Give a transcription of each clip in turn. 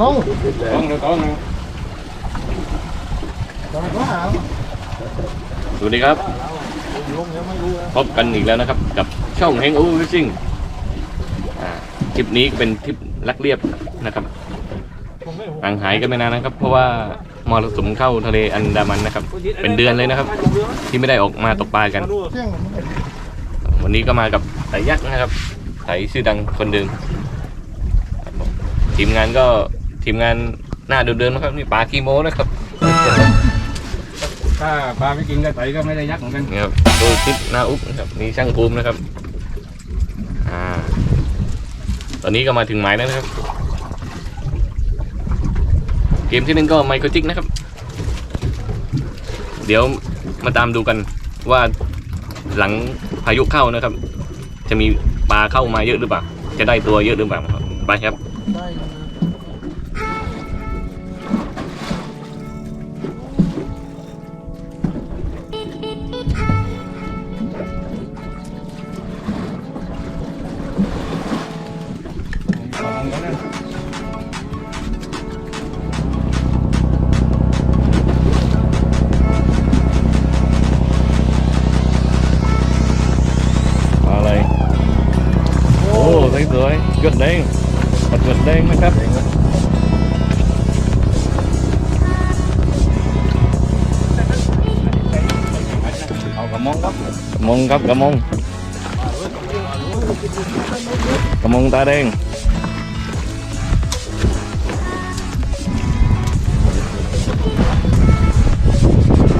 ลงต้องเดี๋ยวต้องนะต้องก็หาสวัสดีครับ ลงยังไม่รู้นะพบกันอีกแล้วนะครับ กับช่องเฮงอูฟิชชิ่งคลิปนี้เป็นทริปลักเรียบนะครับห่างหายกันไม่นานนะครับ เพราะว่ามรสุมเข้าทะเลอันดามันนะครับ เป็นเดือนเลยนะครับ ที่ไม่ได้ออกมาตกปลากัน เที่ยงวันนี้ก็มากับไต่ยักษ์นะครับไต่ชื่อดังคนเดิมทีมงานก็ ทีมงานหน้าเดิมๆนะครับนี่ปลาคีโมนะครับถ้าปลาไม่กินก็ไตก็ไม่ได้ยักษ์เหมือนกันนี่ครับตัวทิศนาอุ๊บนะครับมีช่างภูมินะครับอ่าตอนนี้ก็มาถึงหมายแล้วนะครับเกมที่หนึ่งก็ไมโครจิกนะครับ เดี๋ยวมาตามดูกันว่าหลังพายุเข้านะครับ จะมีปลาเข้ามาเยอะหรือเปล่า จะได้ตัวเยอะหรือเปล่าครับไปครับ ครับกระมงกระมงตาแดง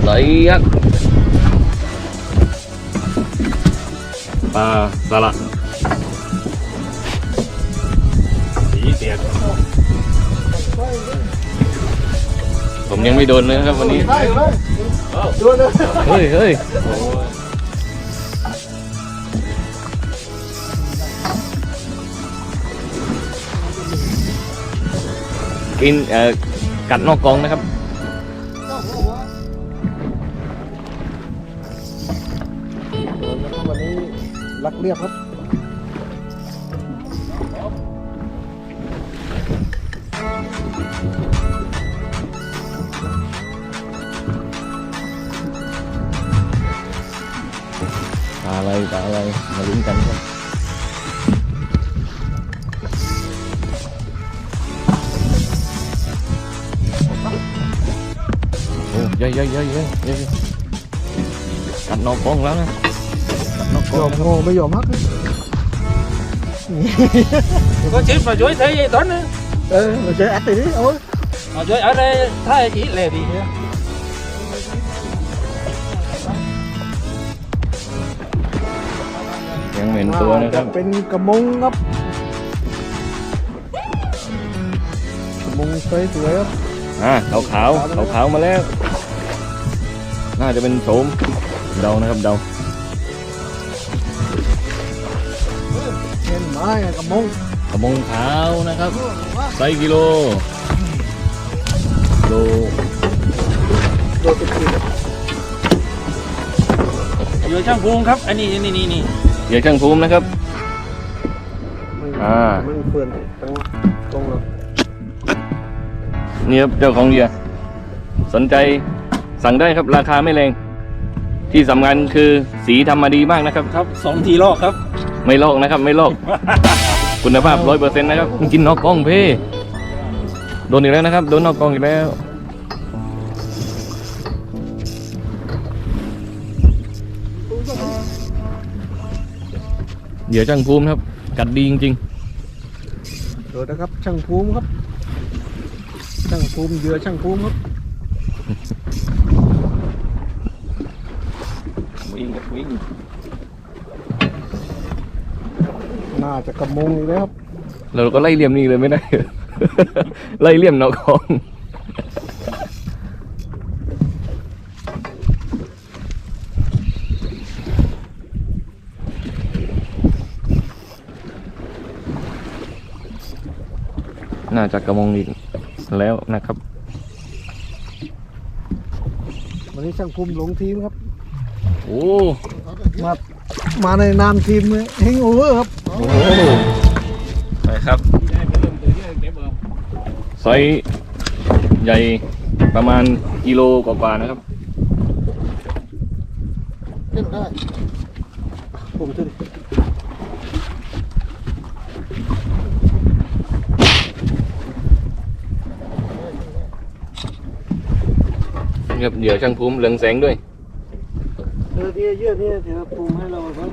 ไหลยักษ์ปลาสละสีเสียดผมยังไม่โดนเลยนะครับวันนี้ได้เลยดูเลยเฮ้ยเฮ้ย กินเอ่อกัดนอกกรงนะครับ วันนี้รักเรียบครับปลาอะไรปลาอะไรมาลุ้นกันครับ ยองมโง่ไม่ยอมฮักเลย có chết mà chuối thấy vậy toán nữa เออเราเจอแอดตีนี่โอ้ย mà chuối ở đây thay chỉ lè thì ยังเหม็นตัวนะครับจะเป็นกระมงครับกระมงสวยๆครับอ่าขาวขาวขาวขาวๆมาแล้ว น่าจะเป็นโสมเดานะครับเดาเงินไม้อะกระมงกระมงขาวนะครับไซส์กิโลโลโดนติดๆครับ vừa trang vuông khắp anh đi đi đi đi เหยื่อช่างภูมินะครับอ่ามันเฟื่อนตั้งตรงเรานี่ครับเจ้าของเหยื่อสนใจ สั่งได้ครับราคาไม่แรง ที่สำคัญคือสีทำมาดีมากนะครับ khắp sống thì lo khắp ไม่ลอกนะครับ ไม่ลอก คุณภาพร้อยเปอร์เซ็นต์นะครับ กินนอกกล้องเพ่โดนอีกแล้วนะครับ โดนนอกกล้องอีกแล้วเหยื่อช่างภูมินะครับ กัดดีจริงโดนนะครับช่างภูมิครับ ช่างภูมิเหยื่อช่างภูมิครับ ๆวิ่งครับวิ่ง น่าจะกระมงอีกแล้วครับเราก็ไล่เหลี่ยมนี่เลยไม่ได้ ไล่เหลี่ยมนอกกล้องน่าจะกระมงอีกแล้วนะครับ วันนี้ช่างภูมิลงทีมครับ โอ้ มา มาในนามทีมเฮงโอเวอร์ครับโห ไปครับไซส์ใหญ่ประมาณกิโลกว่าๆนะครับขึ้นได้ผมขึ้นนี่ครับเหยื่อช่างภูมิเรืองแสงด้วยเออเนี่ยเยอะเนี่ยเดี๋ยวปรุงให้เราครับ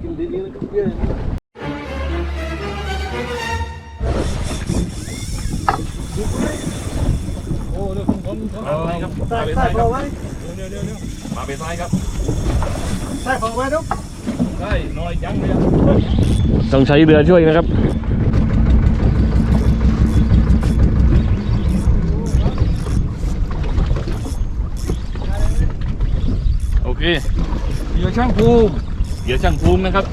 กินดีๆแล้วก็เยอะ โอ้เดี๋ยวผมผมไรครับใส่ใส่พอไว้มาเป็นไซครับใส่พอไว้ลูกได้น้อยจังเลยต้องใช้เรือช่วยนะครับ โอเคเหยื่อช่างภูมิเหยื่อช่างภูมินะครับ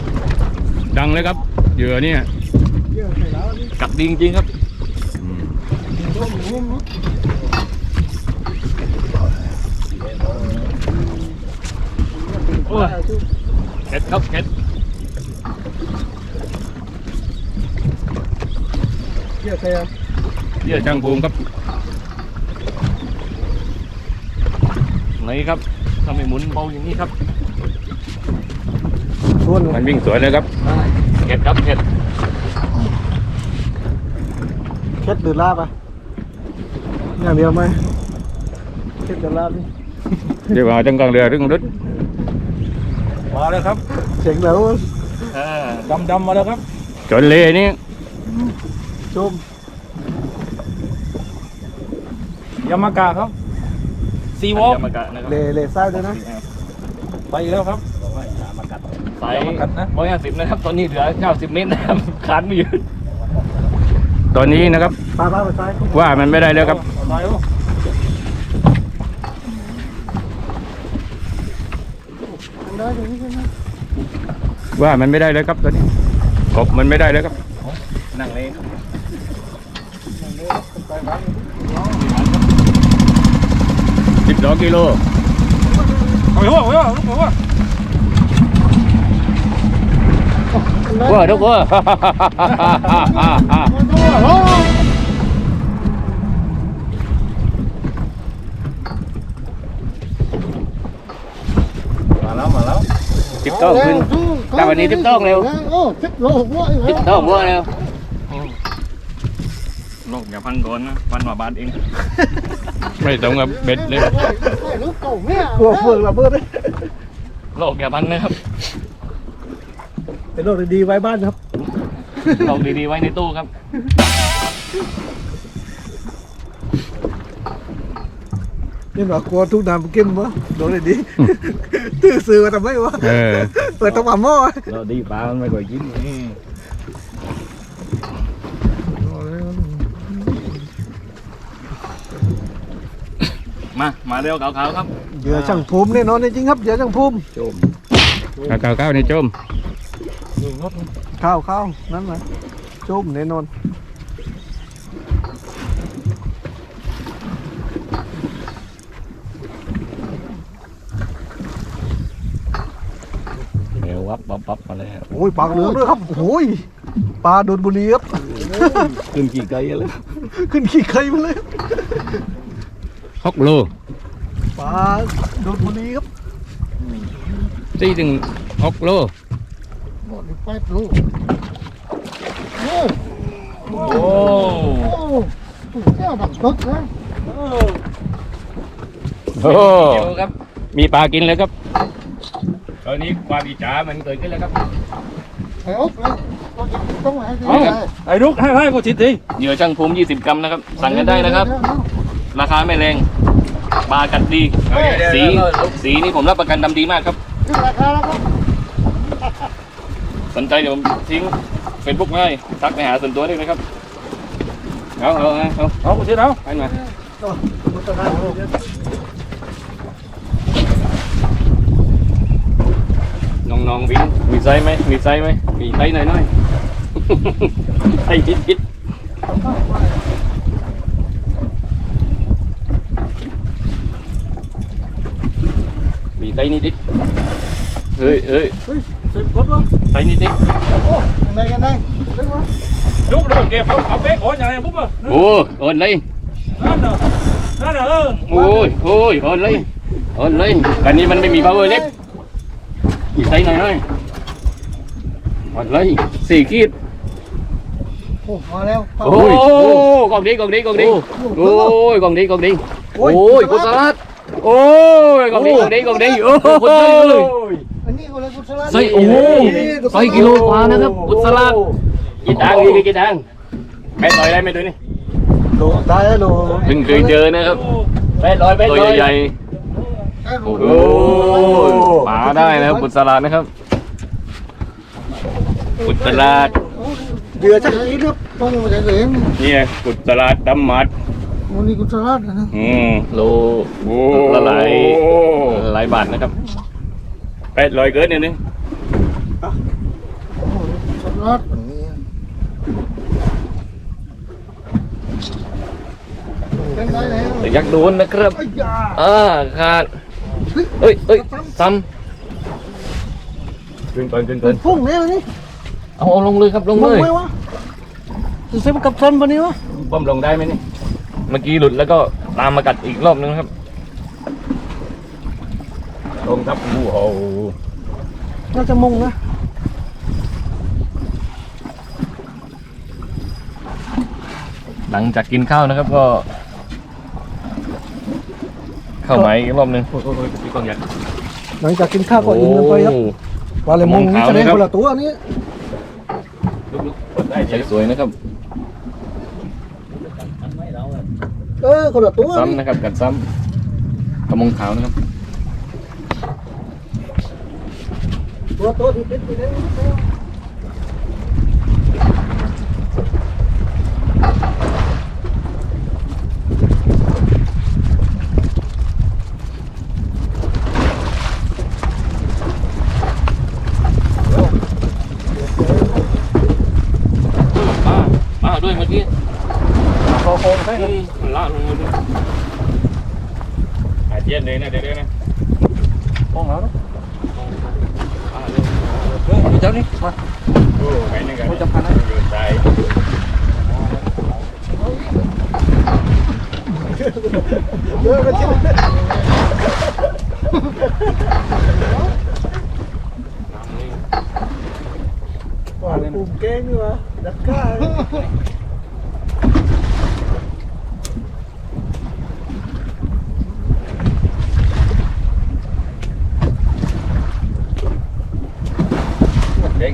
ดังเลยครับเหยื่อเนี่ยเยอะใส่แล้วนี่กัดดีจริงๆครับ โอ้ยเข็ดครับเข็ดเยอะใส่อะเหยื่อช่างภูมิครับนี่ครับทำให้หมุนเบาอย่างนี้ครับชวนมันวิ่งสวยเลยครับเข็ดครับเข็ดเช็ดหรือลาบอะ อย่างเดียวไหมเช็ดหรือลาบนี่เดี๋ยวมาจังกลางเรือเรื่องรถมาแล้วครับเสียงแล้วดำดำๆมาแล้วครับ จนเลยนี่ชมยามากาครับซีวอล์กมากะนะครับเลเลไส้ด้วยนะ ไปอีกแล้วครับสายอย่ามากัดนะร้อยห้าสิบนะครับ ตอนนี้เหลือเก้าสิบเมตรนะครับขาดไม่ยืนตอนนี้นะครับ ปลาปลาไปซ้ายว่ามันไม่ได้แล้วครับไปแล้วได้ตรงนี้ใช่ไหมว่ามันไม่ได้แล้วครับตอนนี้กบมันไม่ได้แล้วครับนั่งเลยสิบสองกิโลเอาไปหัวเอาไปหัวเอาไปหัวว่าทุกว่า มาแล้วมาแล้ว สิบต้องขึ้นแต่วันนี้ทิปโต้งเร็วโอ้ทิปโลกว่าสิบต้องว่าแล้วโลกอย่าพังก่อนนะพันกว่าบาทเอง ไม่ตรงกับเบ็ดเลยลูกเก่าเนี่ยกลัวเฟืองระเบิดเลยโลกอย่าพันนะครับ เป็นโลกดีๆไว้บ้านครับโลกดีๆไว้ในตู้ครับ นี่หรอกลัวทุกน้ำเก็มวะโดนเลยดีตื้อซื้อมาทำไมวะเออ เปิดต้องมาหม้อเราดีปลามันไม่ค่อยกินมามาเร็วขาวๆครับเหยื่อช่างภูมิแน่นอนจริงๆครับเหยื่อช่างภูมิโจมขาวๆในจมดูงดข้าวข้าวนั่นนะโจมแน่นอน เร็ววับวับวับมาแล้วโอ้ยปากเหลืองด้วยครับโอ้ยปลาโดนบุรีครับขึ้นกี่ไกลแล้วขึ้นขี้ไข่มาเลยหกโลปลาโดนบุรีครับสี่ถึงหกโลหมดไปลูกโอ้โอ้แก้วดักตึกนะโหครับมีปลากินแล้วครับ ตอนนี้ความอิจฉามันเกิดขึ้นแล้วครับ ไอ้อ๊บเลยต้องไหนเอาไอ้ลูกให้ให้กูชิดทีเหยื่อช่างภูมิ 20 กรัมนะครับ สั่งกันได้นะครับ ราคาไม่แรงปลากัดดีสีสีนี่ผมรับประกันดำดีมากครับ ขึ้นราคาแล้วครับสนใจเดี๋ยวผมทิ้งเฟซบุ๊กให้ทักไปหาส่วนตัวได้เลยครับเอาเอาเอาเอาเอากูชิดเอาไปมาน้องๆวิ่งมีไหมมีไซส์ไหมมีไซส์หน่อยหน่อยไซส์ชิดชิดมีไซส์นิดนิดเฮ้ยเฮ้ย สิบกดแล้ว ไซส์นิดนิ ดโอ้ยังไงกันได้ลูกเดี๋ยวเก็บเอาเอาเป๊กโอ้ยยังไงปุ๊บอะโอ้โอนเลยนั่นเหร ใส่หน่อยหน่อยโอนเลยสี่ขีดโอ้มาแล้วโอ้ยกองดีกองดีกองดีโอ้ยกองดีกองดีโอ้โอ้ยยกุศลโอ้ยกองดีกองดีกองดีโอ้ยอันนี้ก็เลยกุศลใส่โอ้โหใส่กิโลกว่านะครับกุศลกี่ตังค์กี่กี่ตังค์แปดร้อยได้ไหมตัวนี้โดได้แล้วโดเพิ่งเคยเจอนะครับแปดร้อยแปดตัวร้อยใหญ่ๆ โอ้โหปลาได้นะครับกุศลนะครับกุศลเดือดจังนี้ครับต้องมาจากไหนนี่ไงกุศลดำมัดวันนี้กุศลนะอืมโลละหลายหลายบาทนะครับแปดร้อยเกินเนี่ยนึงกุศลเป็นไรแล้วแต่ยักษ์โดนนะครับไอ้ยาอ่าขาด เอ้ยเอ้ยซ้เกินเกินเกินเป็เกินนพุ่งแล้วนี่ำเอาเอาลงเลยครับลงมึเลงยไหมวะจะเซฟกับทันปะนี้วะป้อมลงได้ไหมนี่เมื่อกี้หลุดแล้วก็ตามมากัดอีกรอบนึงครับลงครับโอ้โหน่าจะมงนะหลังจากกินข้าวนะครับก็ เข้าไหมอีกรอบนึงโอ้โหพี่กองยักษ์หลังจากกินข้าวก็อิ่มกันไปครับโอ้ปลาเลมงนี่แสดงคนละตัวนี้ลุกๆได้ใช้เดี๋ยวสวยนะครับเออคนละตัวซ้ำนะครับกัดซ้ำกระมงขาวนะครับตัวตัวที่เป็นไปได้ป้าป้าด้วยเมื่อกี้ โค้งใช่มันละลงมาด้วยอาเจียนเลยนะเดี๋ยวๆนะมองแล้วเนาะป้าด้วยเฮ้ยเจ้านี่มาโอ้ไปนึงกันโอ้จะพันนะอยู่ใจเออมาชิมว่าปุ่มแกงนี่วะดักก้าเด้งเลยครับพุ่งนะ แต่บอกถึงนั่นแหละครบเลยนะเตรียมนี่โอ้ยเดี๋ยวต้องยกให้ลงด้วย เอาออกเลยปุ๊บหมดปะป้า จ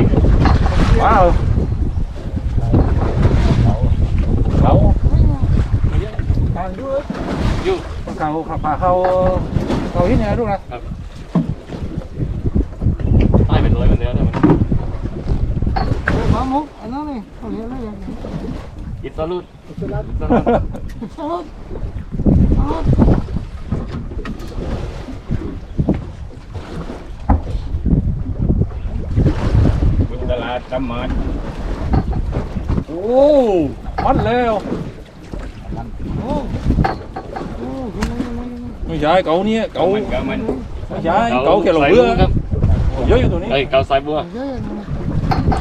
ริงว้าวเขา ทางด้วย อยู่ เขาขับพาเขาเขาที่ไหนลูกนะใต้เป็นร้อยเป็นเนื้อได้ไหมมามุกอันนั้นนี่เขาเรียกอะไรอย่างนี้อิตาลูดสลัดอิตาลูดบุตลาดจำมันโอ้มัดแล้ว โอ้โอ้คุณนั่นนั่น ไม่ใช่เก่าเนี่ยเก่าเกามันไม่ใช่เก่าแค่หลงเรือครับเยอะอยู่ตัวนี้เฮ้ยเกาสายบัวเยอะ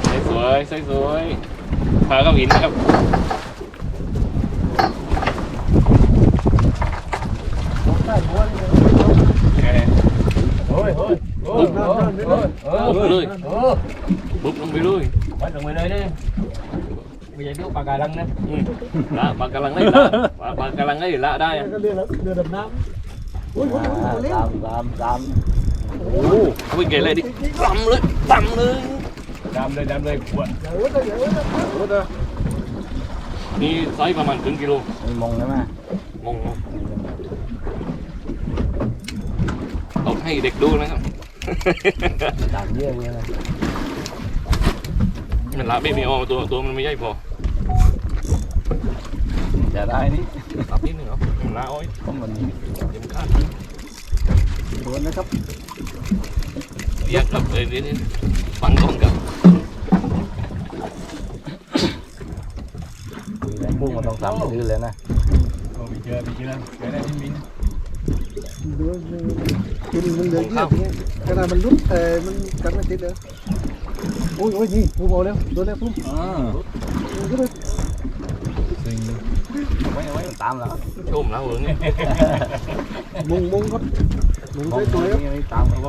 ใส่สวยใส่สวยพาเข้าหินนะครับใต้หัวนี่โอ้ยโอ้ยโอ้ยโอ้ยโอ้ยบุบเลยโอ้ยบุบลงไปเลยวัดลงไปเลยดิไม่ใช่ลูกปากกาลังนะอืมละปลากำลังได้ละปลาปลากำลังได้ละได้อะก็เรือเรือดำน้ำ โอ้ยโอ้ยโอ้ยเร็วตามตามโอ้เอาไปเกลเลยดิตำเลยตำเลยดำเลยดำเลยปวดอย่าเว้ยอย่าเว้ยปวดเลยนี่ไซส์ประมาณครึ่งกิโลมองได้ไหมงงงเอาให้เด็กดูนะครับดำเยอะเลยมันละไม่มีออตัวตัวมันไม่ใหญ่พอจะได้นี่ ตับนิดนึงเหรอมันละอ้อยก็มันเดี๋ยวมันขาดโอ้นนะครับอยากกลับเลยนี่ฟังกล้องกับพุ่งมาต้องสามดื้อเลยนะเดือกินมันเหลือเยอะขนาดมันรุดแต่มันกันไม่ติดเลยโอ้ยโอ้ยนี่ผมเอาแล้วโดนแล้วผมอ่า ก็เลย ไว้ไว้มันตามแล้วชมแล้วเหรอเนี่ยมุงมุงครับมุงสวยๆครับนี่ตามเขา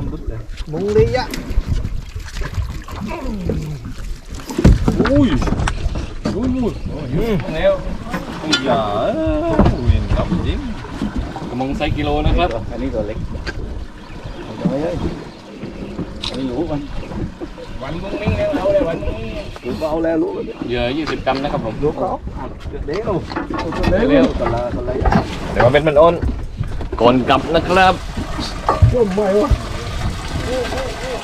ว่ามันรุดเลยมุงลีอะอุ้ยอุ้ยมุดแล้วอย่าเวียนกับจริงกระมงไซส์กิโลนะครับอันนี้ตัวเล็กตัวใหญ่อันนี้รู้มันวันมึงมิ้งแล้วเอาเลยวันนี้รู้ก็เอาแล้วรู้แล้วเหยื่อ20กรัมนะครับผมลูกเขาเดี๋ยวเร็วตัวละตัวละแต่ว่าเป็นมันอ้นก่อนกลับนะครับช่วงใหม่วะ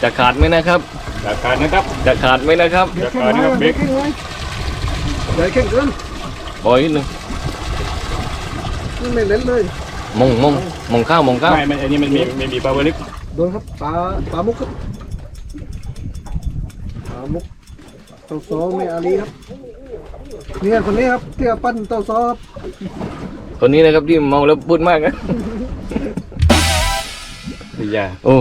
จะขาดไหมนะครับราคานะครับจะขาดไหมนะครับเดี๋ยวแข่งไว้เดี๋ยวแข่งไว้เดี๋ยวแข่งกันปล่อยนิดนึงไม่เล่นเลยมงมงมงข้าวมงข้าวไม่อันนี้มันมีไม่มีปลาเวลิกโดนครับปลาปลามุกครับปลามุกเต้าซอไม่อาลีครับเนี่ยคนนี้ครับที่เอาปั้นเต้าซอครับคนนี้นะครับที่เมาแล้วพูดมากนะอย่าโอ้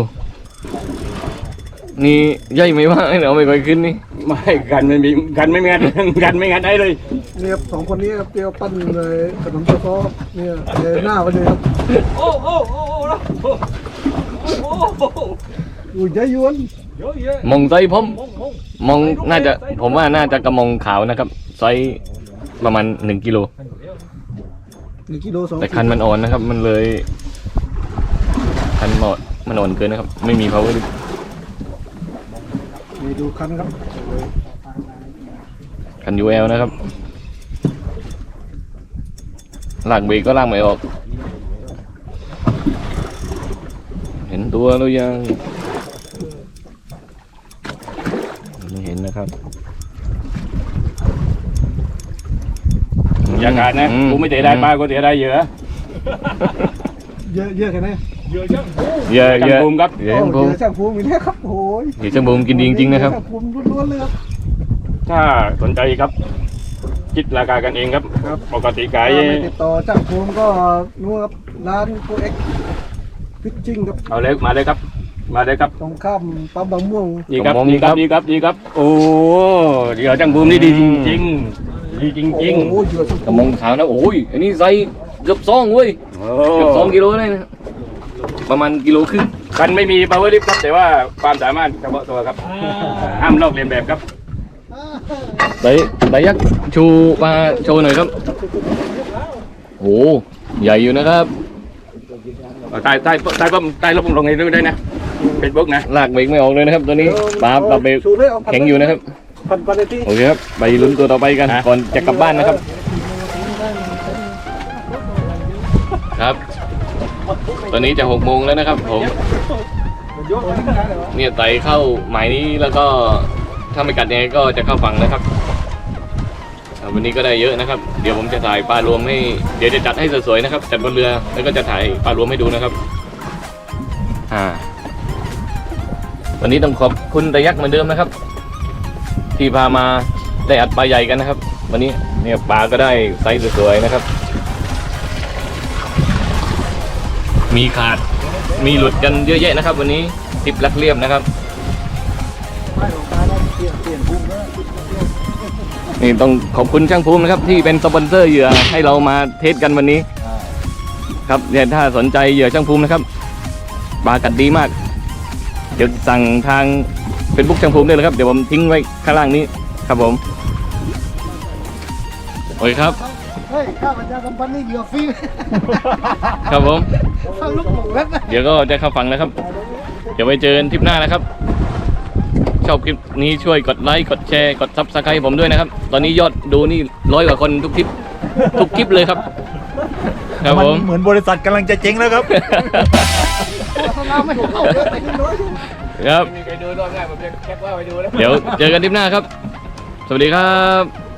นี่ใหญ่ไหมวะไอ้เหนาไม่ค่อยขึ้นนี่ไม่กันไม่มีกันไม่งัดกันไม่งัดได้เลยเนี่ยครับสองคนนี้ครับที่เอาปั้นเลยขนมเต้าซอครับเนี่ยเดินหน้าไปเลยครับโอ้โอ้โอ้โอ้โอ้โอ้อุ้ยใจยวนเยอะเยอะมงไซส์ผม มงมงมองน่าจะผมว่าน่าจะกระมงขาวนะครับไซส์ประมาณหนึ่งกิโลหนึ่งกิโลสองแต่คันมันอ่อนนะครับ มันเลย คันหมดมันอ่อนเกินนะครับ ไม่มี power นี่ดูคันครับคัน UL นะครับลากเบรกก็ลากไม่ออก เห็นตัวหรือยังไม่เห็ นนะครับอย่าขาดนะอืมกูไม่เตะได้ปลากูเตะได้เยอะ เยอะเยอะแค่ไหนเยอะจังเยอะเยอะจังภูมิครับเยอะโอ้จังภูมิเยอะช่างภูมิอีกแล้วครับโอ้ยเดี๋ยวจังภูมิกินดีจริงๆนะครับช่างภูมิล้วนๆเลยครับถ้าสนใจครับคิดราคากันเองครับครับปกติขายถ้าไม่ติดต่อช่างภูมิก็นู่นครับร้านโปรเอ็กฟิชชิ่งครับ เอาเลยมาเลยครับ มาเลยครับตรงข้ามปั๊มบางม่วงดีครับผมดีครับครับดีครับดีครับ โอ้เดี๋ยวจังบูมนี่ดีจริงๆดีจริงโอ้โหเยอะสุดกระมงขาวนะโอ้ยอันนี้ไซส์เกือบสองเว้ยๆโอ้เกือบสองกิโลเลยนะประมาณกิโลครึ่งกันไม่มี power lift ครับแต่ว่าความสามารถเฉพาะตัวครับห้ามลอกเลียนแบบครับไดไดยักษ์ชูมาโชว์หน่อยครับโอ้ใหญ่อยู่นะครับใต้ใต้ใต้ปั๊มใต้ลบลงในนู้นได้นะ เป็นบุ๊กนะลากเบรกไม่ออกเลยนะครับตัวนี้ปลาปลาเบรกชูเลยเอาพันแข็งอยู่นะครับพันพันในที่โอเคครับไปลุ้นตัวต่อไปกันก่อนจะกลับบ้านนะครับ ครับ ตอนนี้จะหกโมงแล้วนะครับ ผมเนี่ยไต่เข้าหมายนี้แล้วก็ถ้าไม่กัดยังไงก็จะเข้าฝั่งนะครับอ่าวันนี้ก็ได้เยอะนะครับ เดี๋ยวผมจะถ่ายปลารวมให้ เดี๋ยวจะจัดให้สวยๆนะครับ จัดบนเรือแล้วก็จะถ่ายปลารวมให้ดูนะครับ อ่า วันนี้ต้องขอบคุณตะยักษ์เหมือนเดิมนะครับ ที่พามาได้อัดปลาใหญ่กันนะครับ วันนี้เนี่ยปลาก็ได้ไซส์สวยๆนะครับ มีขาดมีหลุดกันเยอะแยะนะครับ วันนี้ทิปลักเรียบนะครับนี่ต้องขอบคุณช่างภูมินะครับ ที่เป็นสปอนเซอร์เหยื่อให้เรามาเทสกันวันนี้ ครับเนี่ยถ้าสนใจเหยื่อช่างภูมินะครับปลากัดดีมาก ดี๋ยวสั่งทางเป็นบุ๊กช่างภูมิได้เลยครับ เดี๋ยวผมทิ้งไว้ข้างล่างนี้ครับผม โอเคครับ เฮ้ยข้าพเจ้ากำปั้นนี่เหยื่อฟรีครับผม ข้างลูกหมูแล้วนะเดี๋ยวก็จะเข้าฟังแล้วครับ เดี๋ยวไว้เจอกันทริปหน้านะครับ ชอบคลิปนี้ช่วยกดไลค์ กดแชร์ กดซับสไครต์ผมด้วยนะครับ ตอนนี้ยอดดูนี่ร้อยกว่าคนทุกคลิป ทุกคลิปเลยครับ ครับผม เหมือนบริษัทกำลังจะเจ๊งแล้วครับข้างล่างไม่เข้าเลยแต่ขึ้นน้อย ครับมีใครดูรอบแรกผมจะแคปว่าไปดูแล้ว เดี๋ยวเจอกันทริปหน้าครับ สวัสดีครับ